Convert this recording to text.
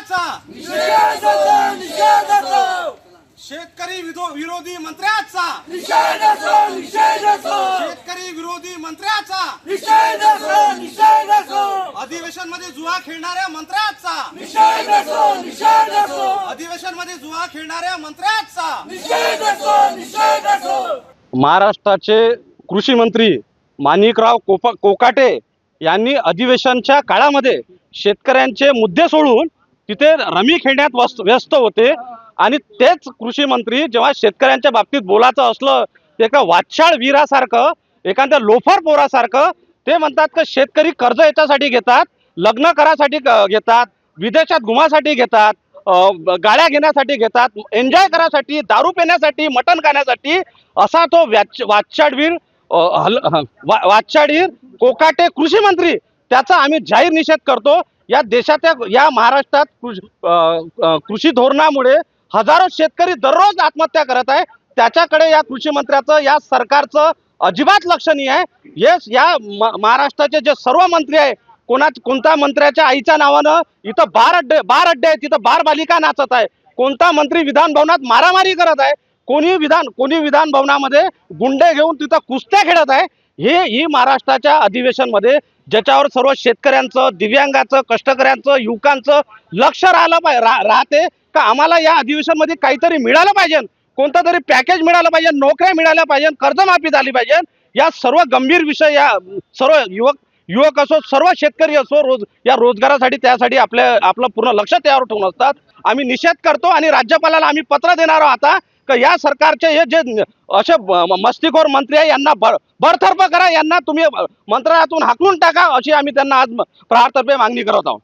मंत्र्याचा शेतकरी विरोधी मंत्र्याचा. शेतकरी विरोधी मंत्र्याचा. अधिवेशनमध्ये जुआ खेळणाऱ्या मंत्र्याचा. अधिवेशनमध्ये जुआ खेळणाऱ्या मंत्र्याचा. महाराष्ट्राचे कृषी मंत्री माणिकराव कोप कोकाटे यांनी अधिवेशनच्या काळामध्ये शेतकऱ्यांचे मुद्दे सोडून तिथे रमी खेळण्यात व्यस्त होते. आणि तेच कृषी मंत्री जेव्हा शेतकऱ्यांच्या बाबतीत बोलायचं असलं ते एका वाचाळ वीरासारखं एखाद्या लोफर पोरासारखं ते म्हणतात का शेतकरी कर्ज याच्यासाठी घेतात लग्न करासाठी क- घेतात विदेशात घुमासाठी घेतात गाड्या घेण्यासाठी घेतात एन्जॉय करासाठी दारू पिण्यासाठी मटण खाण्यासाठी असा तो वाचाडवीर हल वा- वाचाडवीर कोकाटे कृषी मंत्री त्याचा आम्ही जाहीर निषेध करतो. या देशाच्या या महाराष्ट्रात कृषी धोरणामुळे हजारो शेतकरी दररोज आत्महत्या करत आहे. त्याच्याकडे या कृषी मंत्र्याचं या सरकारचं अजिबात लक्ष नाही आहे. येस या महाराष्ट्राचे जे सर्व मंत्री आहे कोणा कोणत्या मंत्र्याच्या आईच्या नावानं इथं बार अड्डे बार अड्डे आहेत तिथं बार बालिका नाचत आहे. कोणता मंत्री विधान भवनात मारामारी करत आहे कोणी विधान कोणी विधान भवनामध्ये गुंडे घेऊन तिथं कुस्त्या खेळत आहे. हे ही महाराष्ट्राच्या अधिवेशनमध्ये ज्याच्यावर सर्व शेतकऱ्यांचं दिव्यांगाचं कष्टकऱ्यांचं युवकांचं लक्ष राहिलं पाहिजे रा, राहते का आम्हाला या अधिवेशनमध्ये काहीतरी मिळालं पाहिजे? कोणतं तरी पॅकेज मिळालं पाहिजे नोकऱ्या मिळाल्या पाहिजे कर्जमाफी झाली पाहिजे. या सर्व गंभीर विषय या सर्व युवक युवक असो सर्व शेतकरी असो रोज या रोजगारासाठी त्यासाठी आपल्या आपलं पूर्ण लक्ष त्यावर ठेवून असतात. आम्ही निषेध करतो आणि राज्यपालाला आम्ही पत्र देणार आहोत आता का या सरकारचे हे जे असे मस्तीखोर मंत्री आहे यांना बर बरतर्फ करा यांना तुम्ही मंत्रालयातून हाकलून टाका अशी आम्ही त्यांना आज प्रहारतर्फे मागणी करत आहोत.